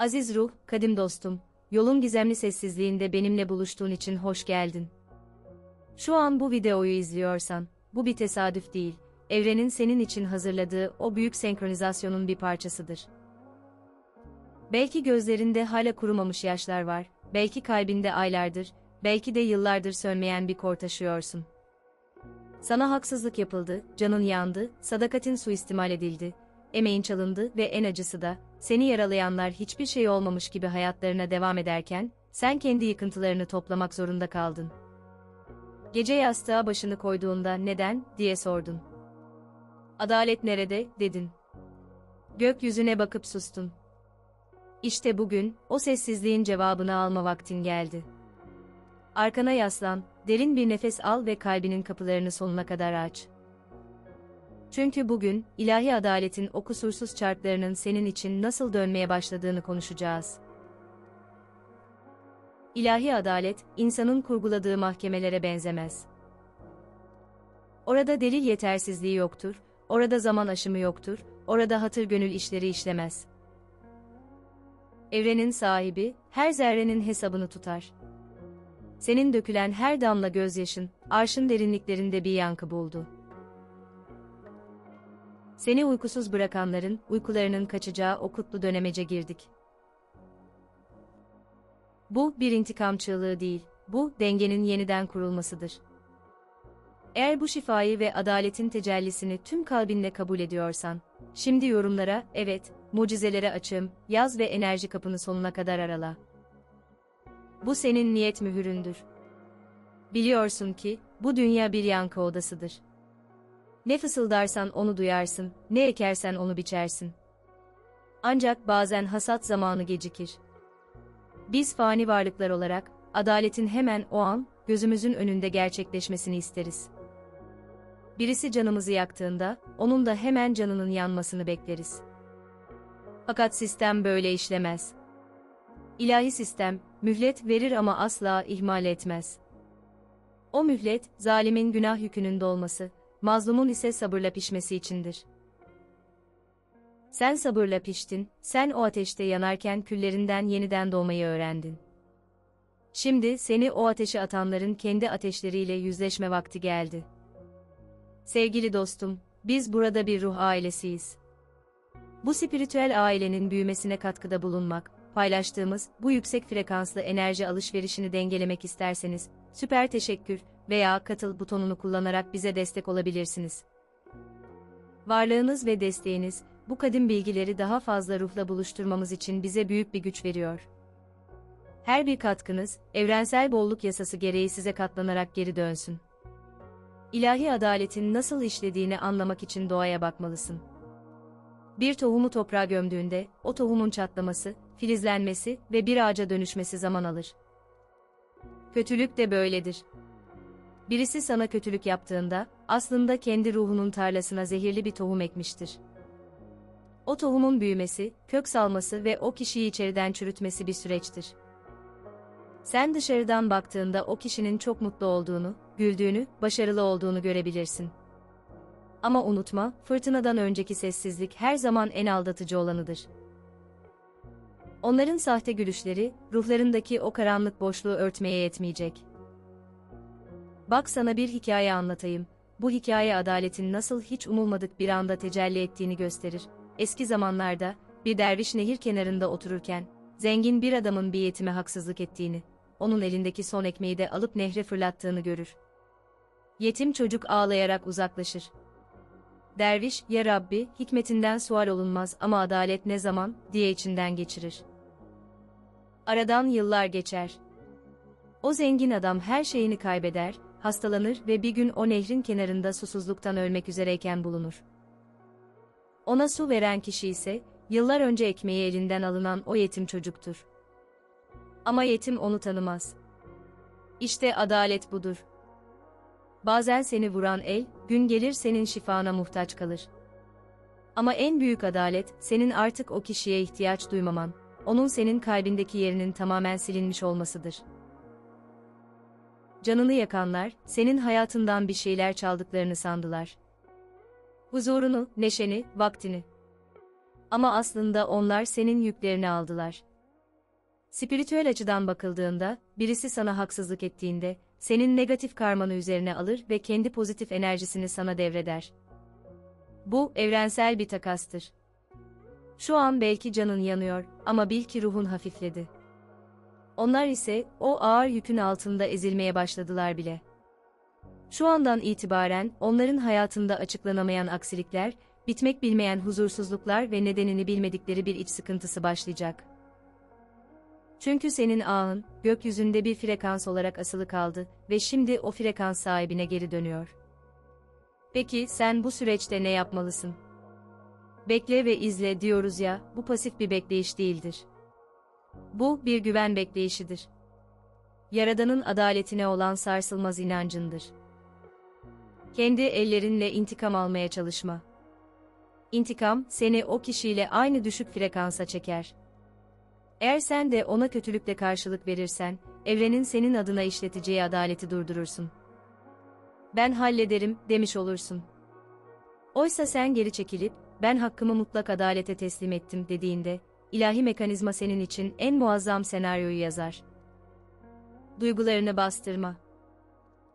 Aziz ruh, kadim dostum, yolun gizemli sessizliğinde benimle buluştuğun için hoş geldin. Şu an bu videoyu izliyorsan, bu bir tesadüf değil, evrenin senin için hazırladığı o büyük senkronizasyonun bir parçasıdır. Belki gözlerinde hala kurumamış yaşlar var, belki kalbinde aylardır, belki de yıllardır sönmeyen bir kor taşıyorsun. Sana haksızlık yapıldı, canın yandı, sadakatin suistimal edildi, emeğin çalındı ve en acısı da, seni yaralayanlar hiçbir şey olmamış gibi hayatlarına devam ederken, sen kendi yıkıntılarını toplamak zorunda kaldın. Gece yastığa başını koyduğunda neden, diye sordun. Adalet nerede, dedin. Gökyüzüne bakıp sustun. İşte bugün, o sessizliğin cevabını alma vaktin geldi. Arkana yaslan, derin bir nefes al ve kalbinin kapılarını sonuna kadar aç. Çünkü bugün, ilahi adaletin o kusursuz çarklarının senin için nasıl dönmeye başladığını konuşacağız. İlahi adalet, insanın kurguladığı mahkemelere benzemez. Orada delil yetersizliği yoktur, orada zaman aşımı yoktur, orada hatır gönül işleri işlemez. Evrenin sahibi, her zerrenin hesabını tutar. Senin dökülen her damla gözyaşın, arşın derinliklerinde bir yankı buldu. Seni uykusuz bırakanların, uykularının kaçacağı o kutlu dönemece girdik. Bu, bir intikam çığlığı değil, bu, dengenin yeniden kurulmasıdır. Eğer bu şifayı ve adaletin tecellisini tüm kalbinle kabul ediyorsan, şimdi yorumlara, evet, mucizelere açım, yaz ve enerji kapını sonuna kadar arala. Bu senin niyet mühüründür. Biliyorsun ki, bu dünya bir yankı odasıdır. Ne fısıldarsan onu duyarsın, ne ekersen onu biçersin. Ancak bazen hasat zamanı gecikir. Biz fani varlıklar olarak, adaletin hemen o an, gözümüzün önünde gerçekleşmesini isteriz. Birisi canımızı yaktığında, onun da hemen canının yanmasını bekleriz. Fakat sistem böyle işlemez. İlahi sistem, mühlet verir ama asla ihmal etmez. O mühlet, zalimin günah yükünün dolması, mazlumun ise sabırla pişmesi içindir. Sen sabırla piştin, sen o ateşte yanarken küllerinden yeniden doğmayı öğrendin. Şimdi seni o ateşe atanların kendi ateşleriyle yüzleşme vakti geldi. Sevgili dostum, biz burada bir ruh ailesiyiz. Bu spiritüel ailenin büyümesine katkıda bulunmak, paylaştığımız bu yüksek frekanslı enerji alışverişini dengelemek isterseniz, süper teşekkür veya katıl butonunu kullanarak bize destek olabilirsiniz. Varlığınız ve desteğiniz, bu kadim bilgileri daha fazla ruhla buluşturmamız için bize büyük bir güç veriyor. Her bir katkınız, evrensel bolluk yasası gereği size katlanarak geri dönsün. İlahi adaletin nasıl işlediğini anlamak için doğaya bakmalısın. Bir tohumu toprağa gömdüğünde, o tohumun çatlaması, filizlenmesi ve bir ağaca dönüşmesi zaman alır. Kötülük de böyledir. Birisi sana kötülük yaptığında, aslında kendi ruhunun tarlasına zehirli bir tohum ekmiştir. O tohumun büyümesi, kök salması ve o kişiyi içeriden çürütmesi bir süreçtir. Sen dışarıdan baktığında o kişinin çok mutlu olduğunu, güldüğünü, başarılı olduğunu görebilirsin. Ama unutma, fırtınadan önceki sessizlik her zaman en aldatıcı olanıdır. Onların sahte gülüşleri, ruhlarındaki o karanlık boşluğu örtmeye yetmeyecek. Bak sana bir hikaye anlatayım. Bu hikaye adaletin nasıl hiç umulmadık bir anda tecelli ettiğini gösterir. Eski zamanlarda, bir derviş nehir kenarında otururken, zengin bir adamın bir yetime haksızlık ettiğini, onun elindeki son ekmeği de alıp nehre fırlattığını görür. Yetim çocuk ağlayarak uzaklaşır. Derviş, ya Rabbi, hikmetinden sual olunmaz ama adalet ne zaman, diye içinden geçirir. Aradan yıllar geçer. O zengin adam her şeyini kaybeder, hastalanır ve bir gün o nehrin kenarında susuzluktan ölmek üzereyken bulunur. Ona su veren kişi ise, yıllar önce ekmeği elinden alınan o yetim çocuktur. Ama yetim onu tanımaz. İşte adalet budur. Bazen seni vuran el, gün gelir senin şifana muhtaç kalır. Ama en büyük adalet, senin artık o kişiye ihtiyaç duymaman, onun senin kalbindeki yerinin tamamen silinmiş olmasıdır. Canını yakanlar, senin hayatından bir şeyler çaldıklarını sandılar. Huzurunu, neşeni, vaktini. Ama aslında onlar senin yüklerini aldılar. Spiritüel açıdan bakıldığında, birisi sana haksızlık ettiğinde, senin negatif karmanı üzerine alır ve kendi pozitif enerjisini sana devreder. Bu, evrensel bir takastır. Şu an belki canın yanıyor ama bil ki ruhun hafifledi. Onlar ise o ağır yükün altında ezilmeye başladılar bile. Şu andan itibaren onların hayatında açıklanamayan aksilikler, bitmek bilmeyen huzursuzluklar ve nedenini bilmedikleri bir iç sıkıntısı başlayacak. Çünkü senin ağın, gökyüzünde bir frekans olarak asılı kaldı ve şimdi o frekans sahibine geri dönüyor. Peki sen bu süreçte ne yapmalısın? Bekle ve izle diyoruz ya, bu pasif bir bekleyiş değildir. Bu bir güven bekleyişidir. Yaradanın adaletine olan sarsılmaz inancındır. Kendi ellerinle intikam almaya çalışma. İntikam, seni o kişiyle aynı düşük frekansa çeker. Eğer sen de ona kötülükle karşılık verirsen, evrenin senin adına işleteceği adaleti durdurursun. Ben hallederim, demiş olursun. Oysa sen geri çekilip, ben hakkımı mutlak adalete teslim ettim dediğinde, ilahi mekanizma senin için en muazzam senaryoyu yazar. Duygularını bastırma.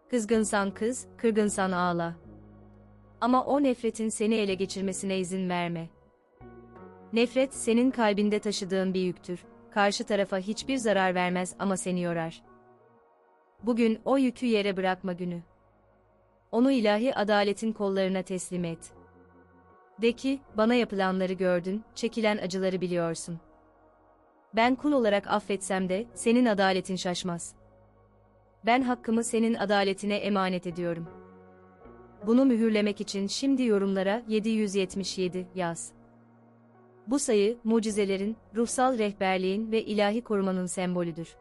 Kızgınsan kız, kırgınsan ağla. Ama o nefretin seni ele geçirmesine izin verme. Nefret senin kalbinde taşıdığın bir yüktür. Karşı tarafa hiçbir zarar vermez ama seni yorar. Bugün o yükü yere bırakma günü. Onu ilahi adaletin kollarına teslim et. De ki, bana yapılanları gördün, çekilen acıları biliyorsun. Ben kul olarak affetsem de, senin adaletin şaşmaz. Ben hakkımı senin adaletine emanet ediyorum. Bunu mühürlemek için şimdi yorumlara 777 yaz. Bu sayı, mucizelerin, ruhsal rehberliğin ve ilahi korumanın sembolüdür.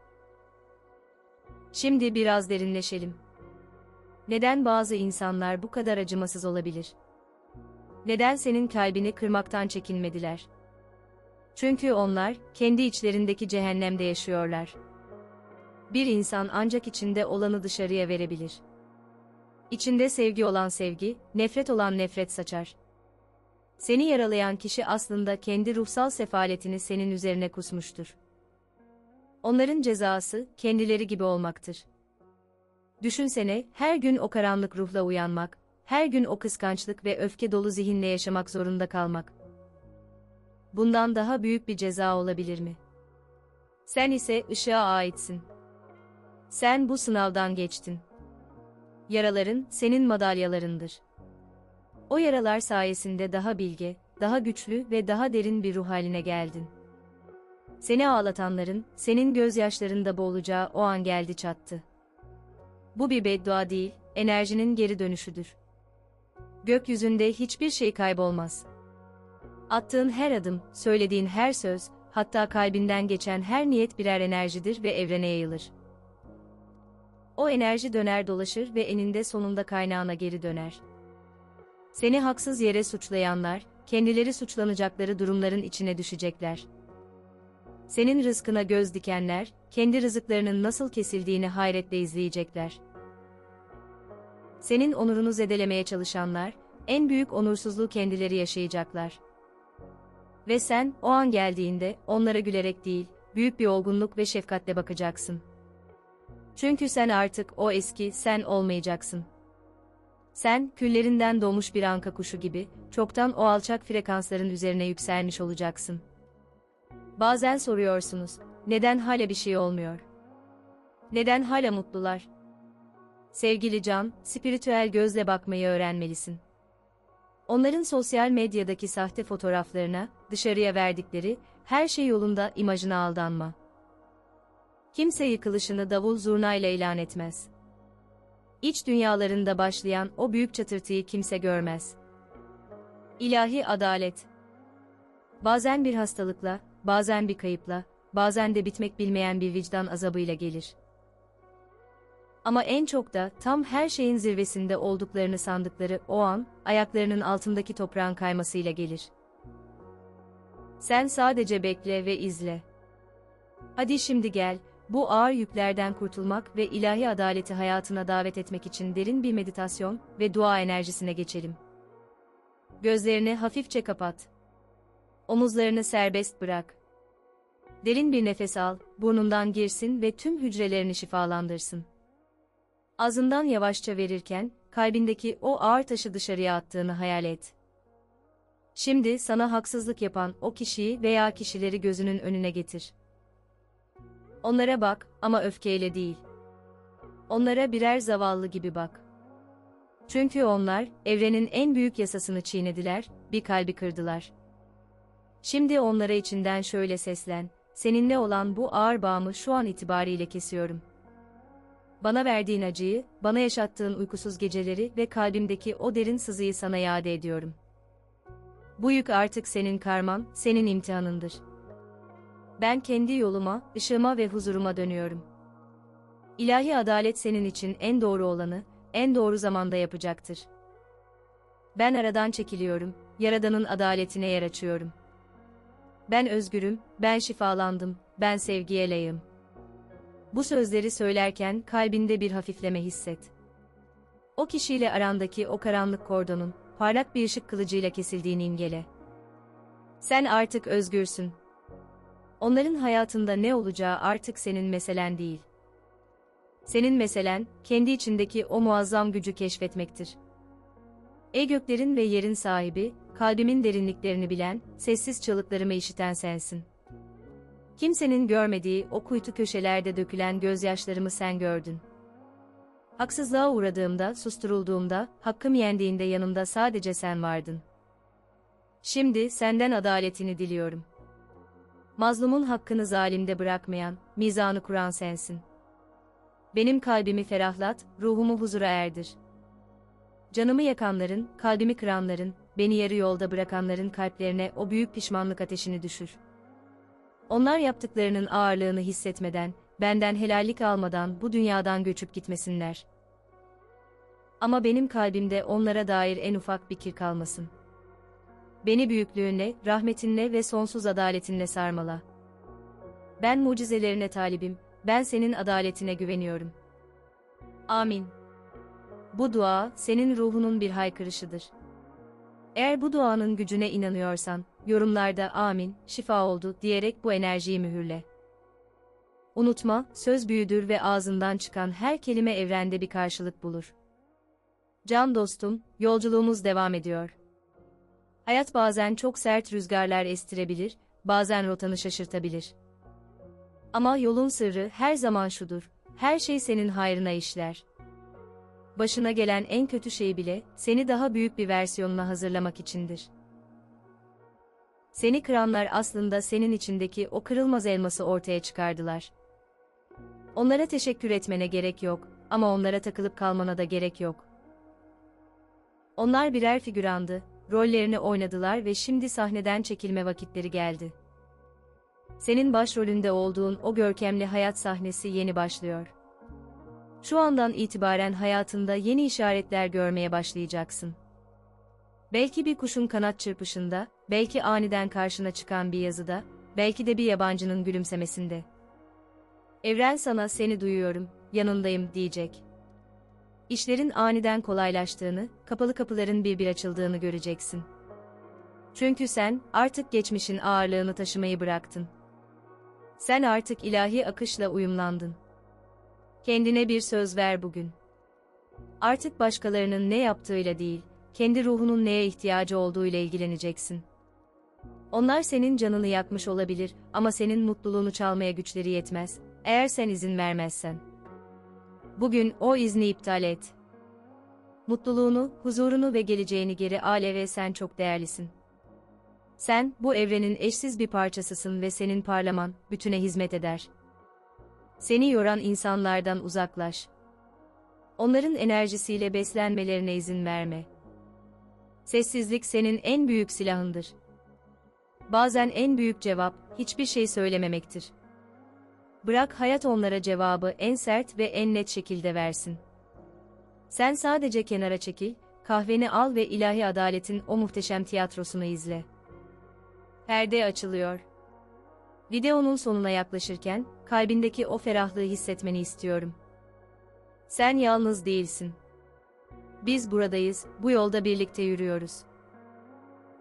Şimdi biraz derinleşelim. Neden bazı insanlar bu kadar acımasız olabilir? Neden senin kalbini kırmaktan çekinmediler? Çünkü onlar, kendi içlerindeki cehennemde yaşıyorlar. Bir insan ancak içinde olanı dışarıya verebilir. İçinde sevgi olan sevgi, nefret olan nefret saçar. Seni yaralayan kişi aslında kendi ruhsal sefaletini senin üzerine kusmuştur. Onların cezası, kendileri gibi olmaktır. Düşünsene, her gün o karanlık ruhla uyanmak, her gün o kıskançlık ve öfke dolu zihinle yaşamak zorunda kalmak. Bundan daha büyük bir ceza olabilir mi? Sen ise ışığa aitsin. Sen bu sınavdan geçtin. Yaraların senin madalyalarındır. O yaralar sayesinde daha bilge, daha güçlü ve daha derin bir ruh haline geldin. Seni ağlatanların, senin gözyaşlarında boğulacağı o an geldi çattı. Bu bir beddua değil, enerjinin geri dönüşüdür. Gökyüzünde hiçbir şey kaybolmaz. Attığın her adım, söylediğin her söz, hatta kalbinden geçen her niyet birer enerjidir ve evrene yayılır. O enerji döner dolaşır ve eninde sonunda kaynağına geri döner. Seni haksız yere suçlayanlar, kendileri suçlanacakları durumların içine düşecekler. Senin rızkına göz dikenler, kendi rızıklarının nasıl kesildiğini hayretle izleyecekler. Senin onurunu zedelemeye çalışanlar, en büyük onursuzluğu kendileri yaşayacaklar. Ve sen, o an geldiğinde, onlara gülerek değil, büyük bir olgunluk ve şefkatle bakacaksın. Çünkü sen artık o eski sen olmayacaksın. Sen, küllerinden doğmuş bir anka kuşu gibi, çoktan o alçak frekansların üzerine yükselmiş olacaksın. Bazen soruyorsunuz, neden hala bir şey olmuyor? Neden hala mutlular? Sevgili Can, spiritüel gözle bakmayı öğrenmelisin. Onların sosyal medyadaki sahte fotoğraflarına, dışarıya verdikleri, her şey yolunda imajına aldanma. Kimse yıkılışını davul zurnayla ilan etmez. İç dünyalarında başlayan o büyük çatırtıyı kimse görmez. İlahi adalet. Bazen bir hastalıkla, bazen bir kayıpla, bazen de bitmek bilmeyen bir vicdan azabıyla gelir. Ama en çok da tam her şeyin zirvesinde olduklarını sandıkları o an, ayaklarının altındaki toprağın kaymasıyla gelir. Sen sadece bekle ve izle. Hadi şimdi gel, bu ağır yüklerden kurtulmak ve ilahi adaleti hayatına davet etmek için derin bir meditasyon ve dua enerjisine geçelim. Gözlerini hafifçe kapat. Omuzlarını serbest bırak. Derin bir nefes al, burnundan girsin ve tüm hücrelerini şifalandırsın. Ağzından yavaşça verirken, kalbindeki o ağır taşı dışarıya attığını hayal et. Şimdi sana haksızlık yapan o kişiyi veya kişileri gözünün önüne getir. Onlara bak ama öfkeyle değil. Onlara birer zavallı gibi bak. Çünkü onlar, evrenin en büyük yasasını çiğnediler, bir kalbi kırdılar. Şimdi onlara içinden şöyle seslen, seninle olan bu ağır bağımı şu an itibariyle kesiyorum. Bana verdiğin acıyı, bana yaşattığın uykusuz geceleri ve kalbimdeki o derin sızıyı sana iade ediyorum. Bu yük artık senin karman, senin imtihanındır. Ben kendi yoluma, ışığıma ve huzuruma dönüyorum. İlahi adalet senin için en doğru olanı, en doğru zamanda yapacaktır. Ben aradan çekiliyorum, Yaradan'ın adaletine yer açıyorum. Ben özgürüm, ben şifalandım, ben sevgiye layığım. Bu sözleri söylerken kalbinde bir hafifleme hisset. O kişiyle arandaki o karanlık kordonun, parlak bir ışık kılıcıyla kesildiğini imgele. Sen artık özgürsün. Onların hayatında ne olacağı artık senin meselen değil. Senin meselen, kendi içindeki o muazzam gücü keşfetmektir. Ey göklerin ve yerin sahibi, kalbimin derinliklerini bilen, sessiz çığlıklarımı işiten sensin. Kimsenin görmediği o kuytu köşelerde dökülen gözyaşlarımı sen gördün. Haksızlığa uğradığımda, susturulduğumda, hakkım yendiğinde yanımda sadece sen vardın. Şimdi senden adaletini diliyorum. Mazlumun hakkını zalimde bırakmayan, mizanı kuran sensin. Benim kalbimi ferahlat, ruhumu huzura erdir. Canımı yakanların, kalbimi kıranların, beni yarı yolda bırakanların kalplerine o büyük pişmanlık ateşini düşür. Onlar yaptıklarının ağırlığını hissetmeden, benden helallik almadan bu dünyadan göçüp gitmesinler. Ama benim kalbimde onlara dair en ufak bir kir kalmasın. Beni büyüklüğünle, rahmetinle ve sonsuz adaletinle sarmala. Ben mucizelerine talibim, ben senin adaletine güveniyorum. Amin. Bu dua, senin ruhunun bir haykırışıdır. Eğer bu duanın gücüne inanıyorsan, yorumlarda amin, şifa oldu diyerek bu enerjiyi mühürle. Unutma, söz büyüdür ve ağzından çıkan her kelime evrende bir karşılık bulur. Can dostum, yolculuğumuz devam ediyor. Hayat bazen çok sert rüzgarlar estirebilir, bazen rotanı şaşırtabilir. Ama yolun sırrı her zaman şudur, her şey senin hayrına işler. Başına gelen en kötü şey bile, seni daha büyük bir versiyonuna hazırlamak içindir. Seni kıranlar aslında senin içindeki o kırılmaz elması ortaya çıkardılar. Onlara teşekkür etmene gerek yok ama onlara takılıp kalmana da gerek yok. Onlar birer figürandı, rollerini oynadılar ve şimdi sahneden çekilme vakitleri geldi. Senin başrolünde olduğun o görkemli hayat sahnesi yeni başlıyor. Şu andan itibaren hayatında yeni işaretler görmeye başlayacaksın. Belki bir kuşun kanat çırpışında, belki aniden karşına çıkan bir yazıda, belki de bir yabancının gülümsemesinde. Evren sana seni duyuyorum, yanındayım diyecek. İşlerin aniden kolaylaştığını, kapalı kapıların bir bir açıldığını göreceksin. Çünkü sen artık geçmişin ağırlığını taşımayı bıraktın. Sen artık ilahi akışla uyumlandın. Kendine bir söz ver bugün. Artık başkalarının ne yaptığıyla değil, kendi ruhunun neye ihtiyacı olduğu ile ilgileneceksin. Onlar senin canını yakmış olabilir ama senin mutluluğunu çalmaya güçleri yetmez, eğer sen izin vermezsen. Bugün o izni iptal et. Mutluluğunu, huzurunu ve geleceğini geri al ve sen çok değerlisin. Sen, bu evrenin eşsiz bir parçasısın ve senin parlaman, bütüne hizmet eder. Seni yoran insanlardan uzaklaş. Onların enerjisiyle beslenmelerine izin verme. Sessizlik senin en büyük silahındır. Bazen en büyük cevap, hiçbir şey söylememektir. Bırak hayat onlara cevabı en sert ve en net şekilde versin. Sen sadece kenara çekil, kahveni al ve ilahi adaletin o muhteşem tiyatrosunu izle. Perde açılıyor. Videonun sonuna yaklaşırken, kalbindeki o ferahlığı hissetmeni istiyorum. Sen yalnız değilsin. Biz buradayız, bu yolda birlikte yürüyoruz.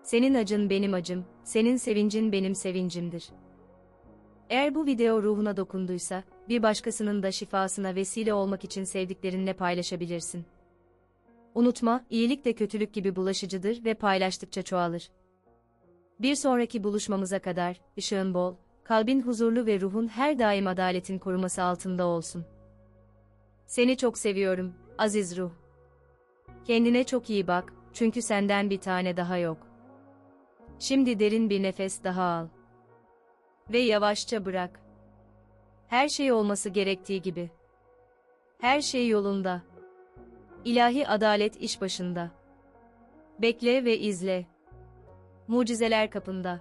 Senin acın benim acım, senin sevincin benim sevincimdir. Eğer bu video ruhuna dokunduysa, bir başkasının da şifasına vesile olmak için sevdiklerinle paylaşabilirsin. Unutma, iyilik de kötülük gibi bulaşıcıdır ve paylaştıkça çoğalır. Bir sonraki buluşmamıza kadar, ışığın bol, kalbin huzurlu ve ruhun her daim adaletin koruması altında olsun. Seni çok seviyorum, aziz ruh. Kendine çok iyi bak, çünkü senden bir tane daha yok. Şimdi derin bir nefes daha al. Ve yavaşça bırak. Her şey olması gerektiği gibi. Her şey yolunda. İlahi adalet iş başında. Bekle ve izle. Mucizeler kapında.